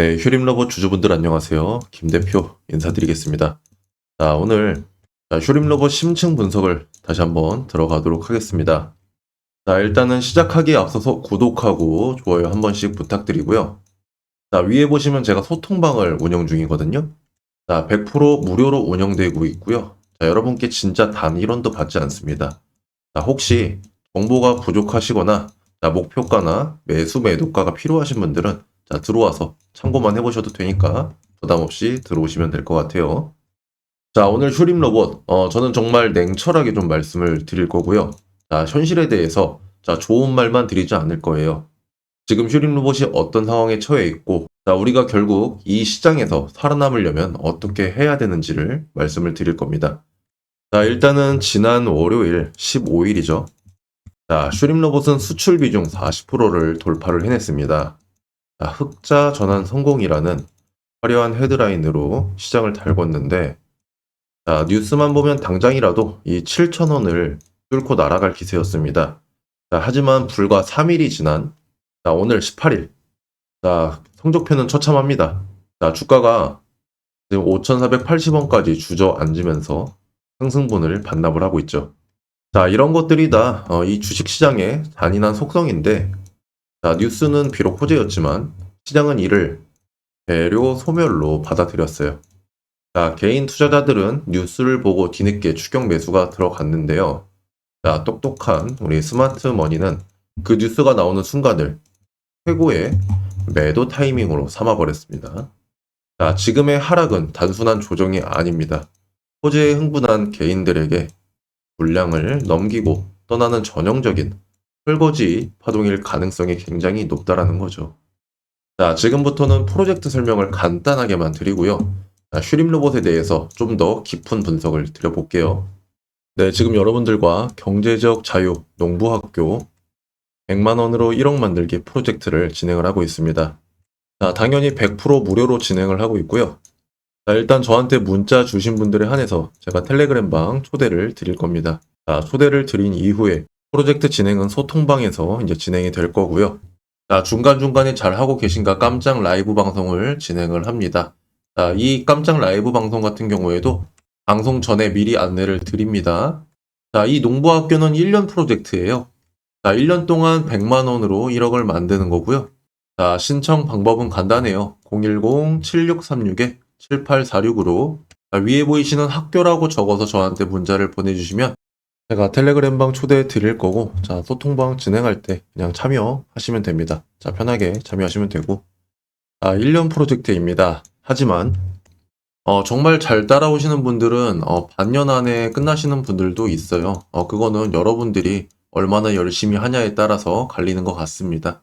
네, 휴림로봇 주주분들 안녕하세요. 김 대표 인사드리겠습니다. 자, 오늘 자, 휴림로봇 심층 분석을 다시 한번 들어가도록 하겠습니다. 자, 일단은 시작하기에 앞서서 구독하고 좋아요 한 번씩 부탁드리고요. 자, 위에 보시면 제가 소통방을 운영 중이거든요. 자, 100% 무료로 운영되고 있고요. 자, 여러분께 진짜 단 1원도 받지 않습니다. 자, 혹시 정보가 부족하시거나 자, 목표가나 매수 매도가가 필요하신 분들은 자, 들어와서 참고만 해보셔도 되니까 부담 없이 들어오시면 될 것 같아요. 자, 오늘 휴림 로봇, 어, 저는 정말 냉철하게 좀 말씀을 드릴 거고요. 자, 현실에 대해서 자, 좋은 말만 드리지 않을 거예요. 지금 휴림 로봇이 어떤 상황에 처해 있고, 자, 우리가 결국 이 시장에서 살아남으려면 어떻게 해야 되는지를 말씀을 드릴 겁니다. 자, 일단은 지난 월요일 15일이죠. 자, 슈림 로봇은 수출 비중 40%를 돌파를 해냈습니다. 자, 흑자 전환 성공이라는 화려한 헤드라인으로 시장을 달궜는데, 자, 뉴스만 보면 당장이라도 이 7,000원을 뚫고 날아갈 기세였습니다. 자, 하지만 불과 3일이 지난, 자, 오늘 18일. 자, 성적표는 처참합니다. 자, 주가가 지금 5,480원까지 주저앉으면서 상승분을 반납을 하고 있죠. 자, 이런 것들이 다 어, 이 주식시장의 잔인한 속성인데, 자, 뉴스는 비록 호재였지만 시장은 이를 배려 소멸로 받아들였어요. 자, 개인 투자자들은 뉴스를 보고 뒤늦게 추격 매수가 들어갔는데요. 자, 똑똑한 우리 스마트 머니는 그 뉴스가 나오는 순간을 최고의 매도 타이밍으로 삼아버렸습니다. 자, 지금의 하락은 단순한 조정이 아닙니다. 호재에 흥분한 개인들에게 물량을 넘기고 떠나는 전형적인 설거지 파동일 가능성이 굉장히 높다라는 거죠. 자, 지금부터는 프로젝트 설명을 간단하게만 드리고요. 자, 슈림 로봇에 대해서 좀 더 깊은 분석을 드려볼게요. 네, 지금 여러분들과 경제적 자유 농부학교 100만원으로 1억 만들기 프로젝트를 진행을 하고 있습니다. 자, 당연히 100% 무료로 진행을 하고 있고요. 자, 일단 저한테 문자 주신 분들에 한해서 제가 텔레그램 방 초대를 드릴 겁니다. 자, 초대를 드린 이후에 프로젝트 진행은 소통방에서 이제 진행이 될 거고요. 자, 중간중간에 잘 하고 계신가 깜짝 라이브 방송을 진행을 합니다. 자, 이 깜짝 라이브 방송 같은 경우에도 방송 전에 미리 안내를 드립니다. 자, 이 농부학교는 1년 프로젝트예요. 자, 1년 동안 100만 원으로 1억을 만드는 거고요. 자, 신청 방법은 간단해요. 010-7636-7846으로 위에 보이시는 학교라고 적어서 저한테 문자를 보내주시면 제가 텔레그램방 초대해 드릴 거고, 자, 소통방 진행할 때 그냥 참여하시면 됩니다. 자, 편하게 참여하시면 되고, 아, 1년 프로젝트입니다. 하지만, 어, 정말 잘 따라오시는 분들은, 어, 반년 안에 끝나시는 분들도 있어요. 어, 그거는 여러분들이 얼마나 열심히 하냐에 따라서 갈리는 것 같습니다.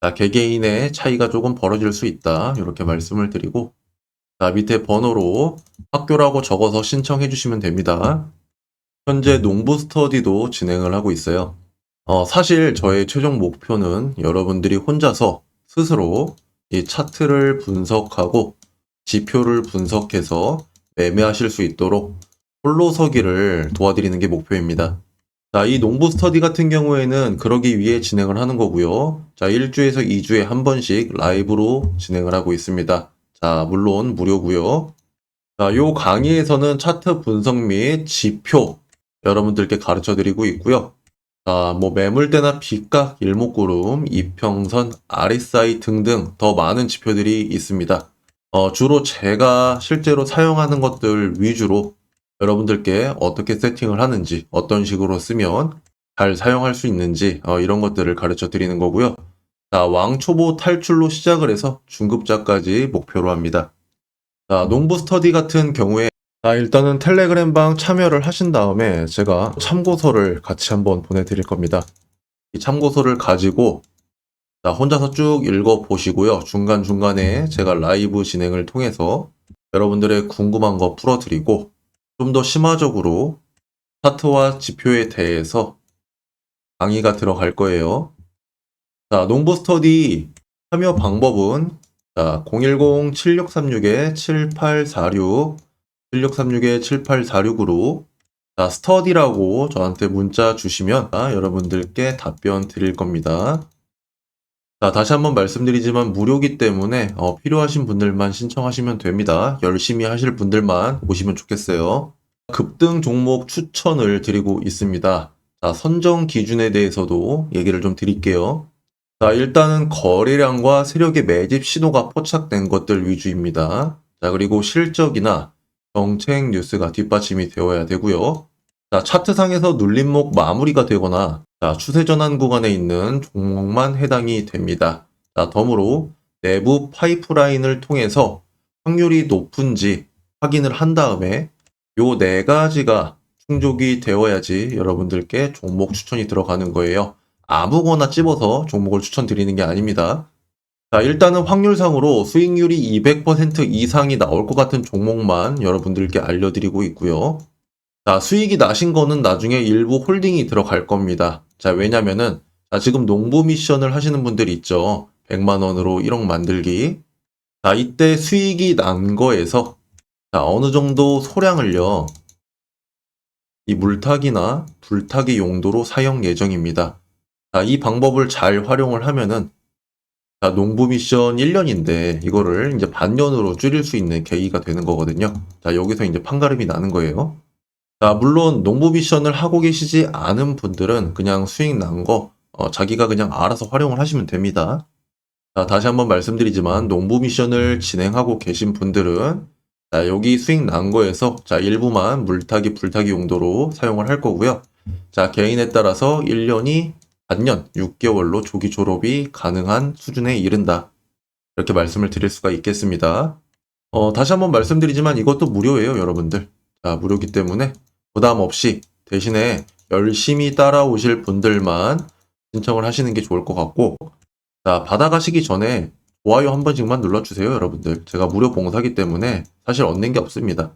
자, 개개인의 차이가 조금 벌어질 수 있다. 이렇게 말씀을 드리고, 자, 밑에 번호로 학교라고 적어서 신청해 주시면 됩니다. 현재 농부 스터디도 진행을 하고 있어요. 어, 사실 저의 최종 목표는 여러분들이 혼자서 스스로 이 차트를 분석하고 지표를 분석해서 매매하실 수 있도록 홀로 서기를 도와드리는 게 목표입니다. 자, 이 농부 스터디 같은 경우에는 그러기 위해 진행을 하는 거고요. 자, 1주에서 2주에 한 번씩 라이브로 진행을 하고 있습니다. 자, 물론 무료고요. 자, 요 강의에서는 차트 분석 및 지표 여러분들께 가르쳐 드리고 있고요. 자, 뭐 매물대나 빗각, 일목구름, 이평선, RSI 등등 더 많은 지표들이 있습니다. 어, 주로 제가 실제로 사용하는 것들 위주로 여러분들께 어떻게 세팅을 하는지, 어떤 식으로 쓰면 잘 사용할 수 있는지 어, 이런 것들을 가르쳐 드리는 거고요. 자, 왕초보 탈출로 시작을 해서 중급자까지 목표로 합니다. 자, 농부 스터디 같은 경우에 자, 일단은 텔레그램 방 참여를 하신 다음에 제가 참고서를 같이 한번 보내드릴 겁니다. 이 참고서를 가지고 자, 혼자서 쭉 읽어 보시고요. 중간중간에 제가 라이브 진행을 통해서 여러분들의 궁금한 거 풀어드리고 좀 더 심화적으로 차트와 지표에 대해서 강의가 들어갈 거예요. 자, 농부 스터디 참여 방법은 자, 010-7636-7846 1636-7846으로 자, 스터디라고 저한테 문자 주시면 아, 여러분들께 답변 드릴 겁니다. 자, 다시 한번 말씀드리지만 무료기 때문에 어, 필요하신 분들만 신청하시면 됩니다. 열심히 하실 분들만 오시면 좋겠어요. 급등 종목 추천을 드리고 있습니다. 자, 선정 기준에 대해서도 얘기를 좀 드릴게요. 자, 일단은 거래량과 세력의 매집 신호가 포착된 것들 위주입니다. 자, 그리고 실적이나 정책 뉴스가 뒷받침이 되어야 되고요. 자, 차트상에서 눌림목 마무리가 되거나 자, 추세 전환 구간에 있는 종목만 해당이 됩니다. 자, 덤으로 내부 파이프라인을 통해서 확률이 높은지 확인을 한 다음에 요 네 가지가 충족이 되어야지 여러분들께 종목 추천이 들어가는 거예요. 아무거나 찝어서 종목을 추천드리는 게 아닙니다. 자, 일단은 확률상으로 수익률이 200% 이상이 나올 것 같은 종목만 여러분들께 알려드리고 있고요. 자, 수익이 나신 거는 나중에 일부 홀딩이 들어갈 겁니다. 자, 왜냐면은, 자, 지금 농부 미션을 하시는 분들이 있죠. 100만 원으로 1억 만들기. 자, 이때 수익이 난 거에서, 자, 어느 정도 소량을요, 이 물타기나 불타기 용도로 사용 예정입니다. 자, 이 방법을 잘 활용을 하면은, 자, 농부 미션 1년인데, 이거를 이제 반년으로 줄일 수 있는 계기가 되는 거거든요. 자, 여기서 이제 판가름이 나는 거예요. 자, 물론 농부 미션을 하고 계시지 않은 분들은 그냥 수익 난 거, 어, 자기가 그냥 알아서 활용을 하시면 됩니다. 자, 다시 한번 말씀드리지만, 농부 미션을 진행하고 계신 분들은, 자, 여기 수익 난 거에서, 자, 일부만 물타기, 불타기 용도로 사용을 할 거고요. 자, 개인에 따라서 1년이 반년, 6개월로 조기 졸업이 가능한 수준에 이른다. 이렇게 말씀을 드릴 수가 있겠습니다. 어, 다시 한번 말씀드리지만 이것도 무료예요, 여러분들. 자, 무료기 때문에 부담 없이 대신에 열심히 따라오실 분들만 신청을 하시는 게 좋을 것 같고, 자, 받아가시기 전에 좋아요 한 번씩만 눌러주세요, 여러분들. 제가 무료 봉사기 때문에 사실 얻는 게 없습니다.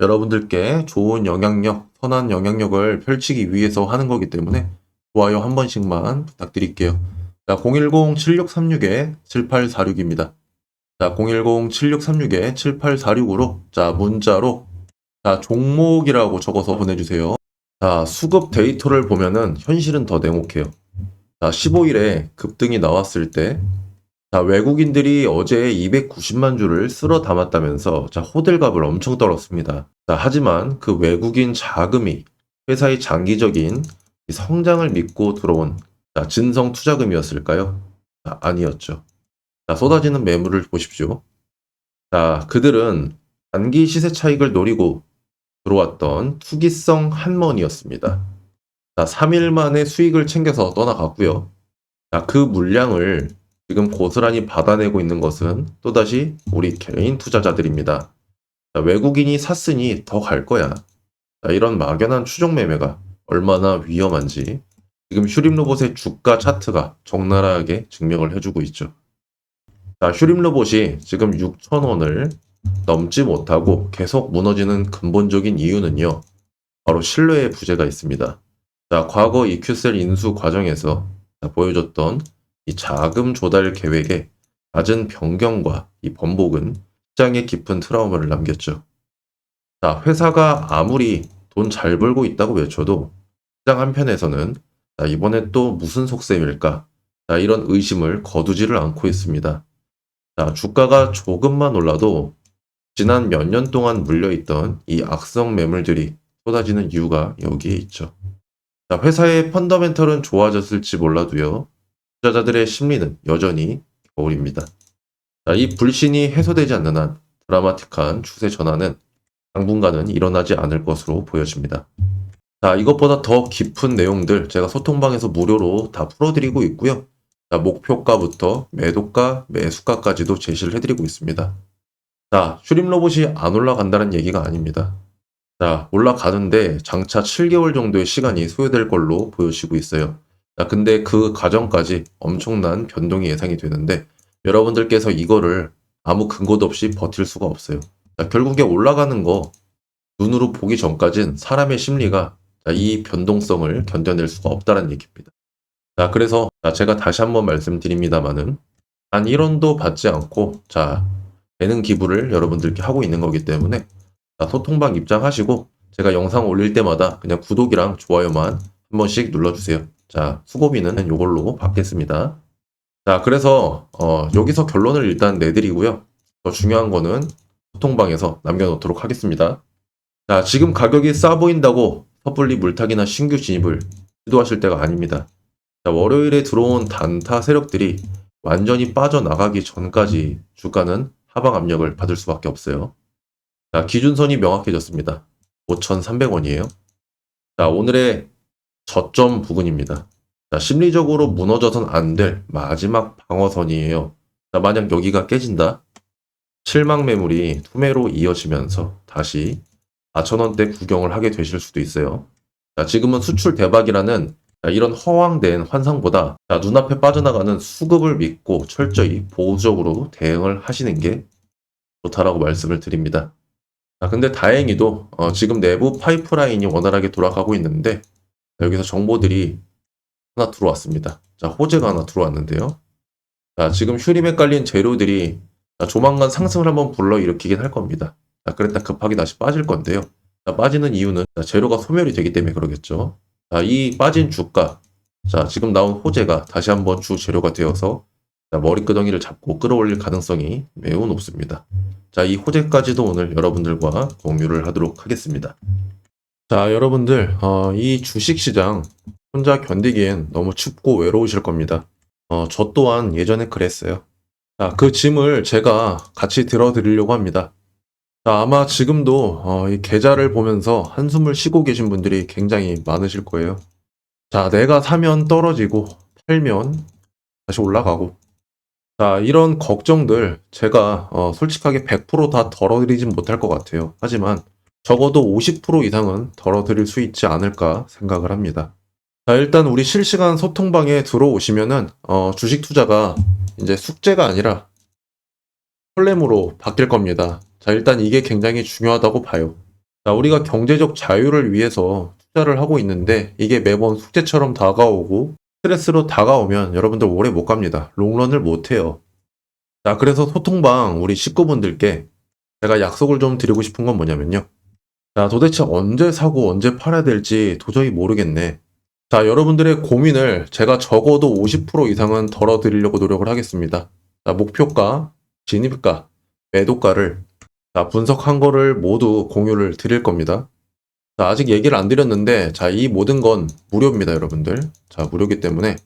여러분들께 좋은 영향력, 선한 영향력을 펼치기 위해서 하는 거기 때문에 좋아요 한 번씩만 부탁드릴게요. 자, 010-7636-7846입니다. 자, 010-7636-7846으로, 자, 문자로 자, 종목이라고 적어서 보내주세요. 자, 수급 데이터를 보면은 현실은 더 냉혹해요. 자, 15일에 급등이 나왔을 때, 자, 외국인들이 어제 290만 주를 쓸어 담았다면서, 자, 호들갑을 엄청 떨었습니다. 자, 하지만 그 외국인 자금이 회사의 장기적인 이 성장을 믿고 들어온, 자, 진성 투자금이었을까요? 자, 아니었죠. 자, 쏟아지는 매물을 보십시오. 자, 그들은 단기 시세 차익을 노리고 들어왔던 투기성 한먼이었습니다. 자, 3일 만에 수익을 챙겨서 떠나갔고요. 자, 그 물량을 지금 고스란히 받아내고 있는 것은 또다시 우리 개인 투자자들입니다. 자, 외국인이 샀으니 더 갈 거야. 자, 이런 막연한 추정 매매가 얼마나 위험한지 지금 슈림 로봇의 주가 차트가 적나라하게 증명을 해주고 있죠. 자, 슈림 로봇이 지금 6,000원을 넘지 못하고 계속 무너지는 근본적인 이유는요. 바로 신뢰의 부재가 있습니다. 자, 과거 EQ셀 인수 과정에서 자, 보여줬던 이 자금 조달 계획의 낮은 변경과 이 번복은 시장에 깊은 트라우마를 남겼죠. 자, 회사가 아무리 돈 잘 벌고 있다고 외쳐도 시장 한편에서는 자, 이번엔 또 무슨 속셈일까? 자, 이런 의심을 거두지를 않고 있습니다. 자, 주가가 조금만 올라도 지난 몇 년 동안 물려있던 이 악성 매물들이 쏟아지는 이유가 여기에 있죠. 자, 회사의 펀더멘털은 좋아졌을지 몰라도요. 투자자들의 심리는 여전히 겨울입니다. 자, 이 불신이 해소되지 않는 한 드라마틱한 추세 전환은 당분간은 일어나지 않을 것으로 보여집니다. 자, 이것보다 더 깊은 내용들 제가 소통방에서 무료로 다 풀어드리고 있고요. 자, 목표가부터 매도가, 매수가까지도 제시를 해드리고 있습니다. 자, 슈림 로봇이 안 올라간다는 얘기가 아닙니다. 자, 올라가는데 장차 7개월 정도의 시간이 소요될 걸로 보여지고 있어요. 자, 근데 그 과정까지 엄청난 변동이 예상이 되는데 여러분들께서 이거를 아무 근거도 없이 버틸 수가 없어요. 자, 결국에 올라가는 거 눈으로 보기 전까진 사람의 심리가 자, 이 변동성을 견뎌낼 수가 없다는 얘기입니다. 자, 그래서 자, 제가 다시 한번 말씀드립니다만은 단 1원도 받지 않고 자, 되는 기부를 여러분들께 하고 있는 거기 때문에 자, 소통방 입장하시고 제가 영상 올릴 때마다 그냥 구독이랑 좋아요만 한 번씩 눌러주세요. 자, 수고비는 이걸로 받겠습니다. 자, 그래서 어, 여기서 결론을 일단 내드리고요. 더 중요한 거는 소통방에서 남겨놓도록 하겠습니다. 자, 지금 가격이 싸 보인다고 섣불리 물타기나 신규 진입을 시도하실 때가 아닙니다. 자, 월요일에 들어온 단타 세력들이 완전히 빠져나가기 전까지 주가는 하방 압력을 받을 수밖에 없어요. 자, 기준선이 명확해졌습니다. 5,300원이에요. 자, 오늘의 저점 부근입니다. 자, 심리적으로 무너져선 안 될 마지막 방어선이에요. 자, 만약 여기가 깨진다? 실망 매물이 투매로 이어지면서 다시 4,000원대 구경을 하게 되실 수도 있어요. 자, 지금은 수출 대박이라는 자, 이런 허황된 환상보다 자, 눈앞에 빠져나가는 수급을 믿고 철저히 보수적으로 대응을 하시는 게 좋다라고 말씀을 드립니다. 자, 근데 다행히도 어, 지금 내부 파이프라인이 원활하게 돌아가고 있는데 자, 여기서 정보들이 하나 들어왔습니다. 자, 호재가 하나 들어왔는데요. 자, 지금 휴림에 깔린 재료들이 자, 조만간 상승을 한번 불러일으키긴 할 겁니다. 자, 그랬다 급하게 다시 빠질 건데요. 자, 빠지는 이유는 자, 재료가 소멸이 되기 때문에 그러겠죠. 자, 이 빠진 주가, 자, 지금 나온 호재가 다시 한번 주 재료가 되어서 자, 머리끄덩이를 잡고 끌어올릴 가능성이 매우 높습니다. 자, 이 호재까지도 오늘 여러분들과 공유를 하도록 하겠습니다. 자, 여러분들, 어, 이 주식시장 혼자 견디기엔 너무 춥고 외로우실 겁니다. 어, 저 또한 예전에 그랬어요. 자, 그 짐을 제가 같이 들어드리려고 합니다. 자, 아마 지금도 어, 이 계좌를 보면서 한숨을 쉬고 계신 분들이 굉장히 많으실 거예요. 자, 내가 사면 떨어지고 팔면 다시 올라가고. 자, 이런 걱정들 제가 어, 솔직하게 100%다 덜어드리진 못할 것 같아요. 하지만 적어도 50% 이상은 덜어드릴 수 있지 않을까 생각을 합니다. 자, 일단 우리 실시간 소통방에 들어오시면은 어, 주식 투자가 이제 숙제가 아니라 설렘으로 바뀔 겁니다. 자, 일단 이게 굉장히 중요하다고 봐요. 자, 우리가 경제적 자유를 위해서 투자를 하고 있는데 이게 매번 숙제처럼 다가오고 스트레스로 다가오면 여러분들 오래 못 갑니다. 롱런을 못 해요. 자, 그래서 소통방 우리 식구분들께 제가 약속을 좀 드리고 싶은 건 뭐냐면요. 자, 도대체 언제 사고 언제 팔아야 될지 도저히 모르겠네. 자, 여러분들의 고민을 제가 적어도 50% 이상은 덜어드리려고 노력을 하겠습니다. 자, 목표가, 진입가, 매도가를 자, 분석한 거를 모두 공유를 드릴 겁니다. 자, 아직 얘기를 안 드렸는데, 자, 이 모든 건 무료입니다, 여러분들. 자, 무료기 때문에.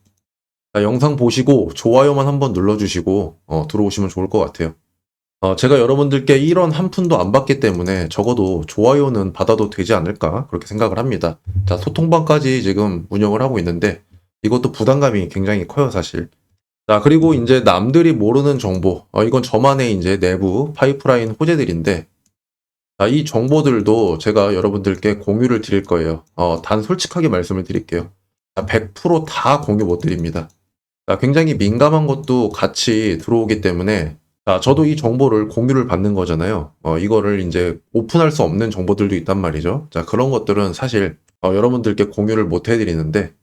자, 영상 보시고 좋아요만 한번 눌러주시고, 어, 들어오시면 좋을 것 같아요. 어, 제가 여러분들께 이런 한 푼도 안 받기 때문에 적어도 좋아요는 받아도 되지 않을까, 그렇게 생각을 합니다. 자, 소통방까지 지금 운영을 하고 있는데, 이것도 부담감이 굉장히 커요, 사실. 자, 그리고 이제 남들이 모르는 정보, 어, 이건 저만의 이제 내부 파이프라인 호재들인데, 자, 이 정보들도 제가 여러분들께 공유를 드릴 거예요. 어, 단 솔직하게 말씀을 드릴게요. 자, 100%다 공유 못 드립니다. 자, 굉장히 민감한 것도 같이 들어오기 때문에, 자, 저도 이 정보를 공유를 받는 거잖아요. 어, 이거를 이제 오픈할 수 없는 정보들도 있단 말이죠. 자, 그런 것들은 사실 어, 여러분들께 공유를 못 해드리는데,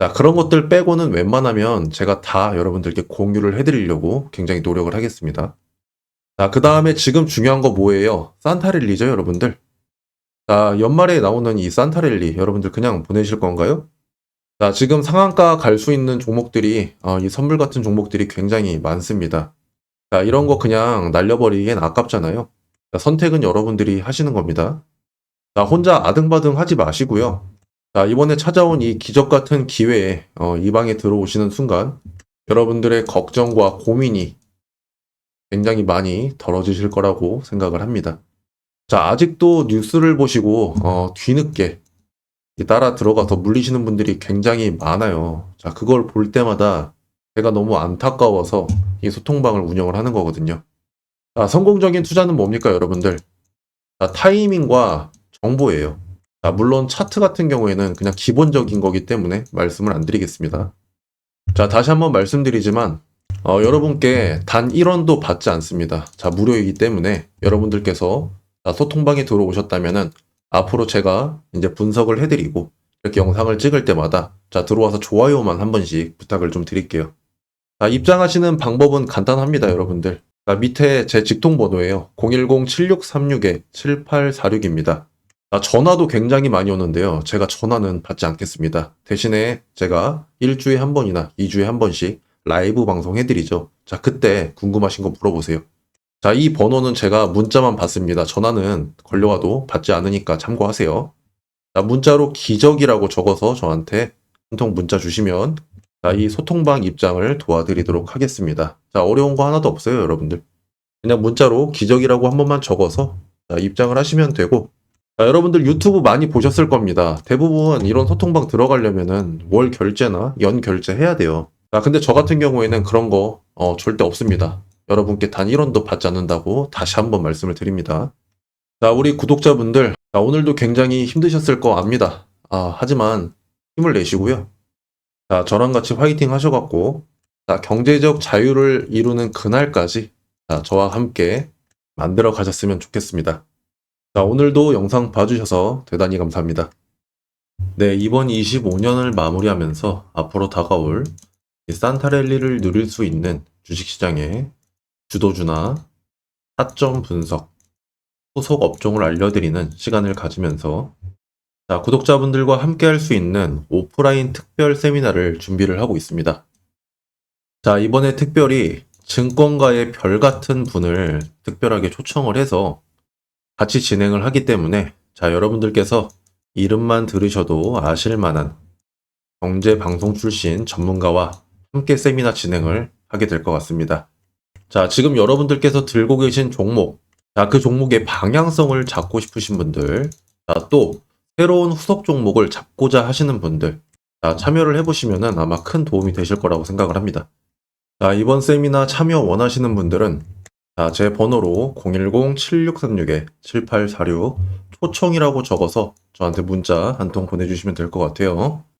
자, 그런 것들 빼고는 웬만하면 제가 다 여러분들께 공유를 해드리려고 굉장히 노력을 하겠습니다. 자, 그 다음에 지금 중요한 거 뭐예요? 산타랠리죠, 여러분들. 자, 연말에 나오는 이 산타랠리, 여러분들 그냥 보내실 건가요? 자, 지금 상한가 갈 수 있는 종목들이, 어, 이 선물 같은 종목들이 굉장히 많습니다. 자, 이런 거 그냥 날려버리기엔 아깝잖아요. 자, 선택은 여러분들이 하시는 겁니다. 자, 혼자 아등바등 하지 마시고요. 자, 이번에 찾아온 이 기적 같은 기회에 어, 이 방에 들어오시는 순간 여러분들의 걱정과 고민이 굉장히 많이 덜어지실 거라고 생각을 합니다. 자, 아직도 뉴스를 보시고 어, 뒤늦게 따라 들어가서 물리시는 분들이 굉장히 많아요. 자, 그걸 볼 때마다 제가 너무 안타까워서 이 소통방을 운영을 하는 거거든요. 자, 성공적인 투자는 뭡니까, 여러분들? 자, 타이밍과 정보예요. 자, 물론 차트 같은 경우에는 그냥 기본적인 거기 때문에 말씀을 안 드리겠습니다. 자, 다시 한번 말씀드리지만, 어, 여러분께 단 1원도 받지 않습니다. 자, 무료이기 때문에 여러분들께서 자, 소통방에 들어오셨다면은 앞으로 제가 이제 분석을 해드리고 이렇게 영상을 찍을 때마다 자, 들어와서 좋아요만 한 번씩 부탁을 좀 드릴게요. 자, 입장하시는 방법은 간단합니다, 여러분들. 자, 밑에 제 직통 번호예요. 010-7636-7846입니다. 아, 전화도 굉장히 많이 오는데요. 제가 전화는 받지 않겠습니다. 대신에 제가 일주일에 한 번이나 2주에 한 번씩 라이브 방송 해드리죠. 자, 그때 궁금하신 거 물어보세요. 자, 이 번호는 제가 문자만 받습니다. 전화는 걸려와도 받지 않으니까 참고하세요. 자, 문자로 기적이라고 적어서 저한테 한 통 문자 주시면 자, 이 소통방 입장을 도와드리도록 하겠습니다. 자, 어려운 거 하나도 없어요, 여러분들. 그냥 문자로 기적이라고 한 번만 적어서 자, 입장을 하시면 되고 자, 여러분들 유튜브 많이 보셨을 겁니다. 대부분 이런 소통방 들어가려면은 월 결제나 연 결제 해야 돼요. 자, 근데 저 같은 경우에는 그런 거 어, 절대 없습니다. 여러분께 단 1원도 받지 않는다고 다시 한번 말씀을 드립니다. 자, 우리 구독자분들, 자, 오늘도 굉장히 힘드셨을 거 압니다. 아, 하지만 힘을 내시고요. 자, 저랑 같이 화이팅 하셔갖고, 자, 경제적 자유를 이루는 그날까지, 자, 저와 함께 만들어 가셨으면 좋겠습니다. 자, 오늘도 영상 봐주셔서 대단히 감사합니다. 네, 이번 25년을 마무리하면서 앞으로 다가올 이 산타랠리를 누릴 수 있는 주식시장의 주도주나 타점 분석, 후속 업종을 알려드리는 시간을 가지면서 자, 구독자분들과 함께 할 수 있는 오프라인 특별 세미나를 준비를 하고 있습니다. 자, 이번에 특별히 증권가의 별 같은 분을 특별하게 초청을 해서 같이 진행을 하기 때문에 자, 여러분들께서 이름만 들으셔도 아실 만한 경제 방송 출신 전문가와 함께 세미나 진행을 하게 될 것 같습니다. 자, 지금 여러분들께서 들고 계신 종목, 자, 그 종목의 방향성을 잡고 싶으신 분들, 자, 또 새로운 후속 종목을 잡고자 하시는 분들, 자, 참여를 해보시면 아마 큰 도움이 되실 거라고 생각을 합니다. 자, 이번 세미나 참여 원하시는 분들은 자, 제 번호로 010-7636-7846 초청이라고 적어서 저한테 문자 한 통 보내주시면 될 것 같아요.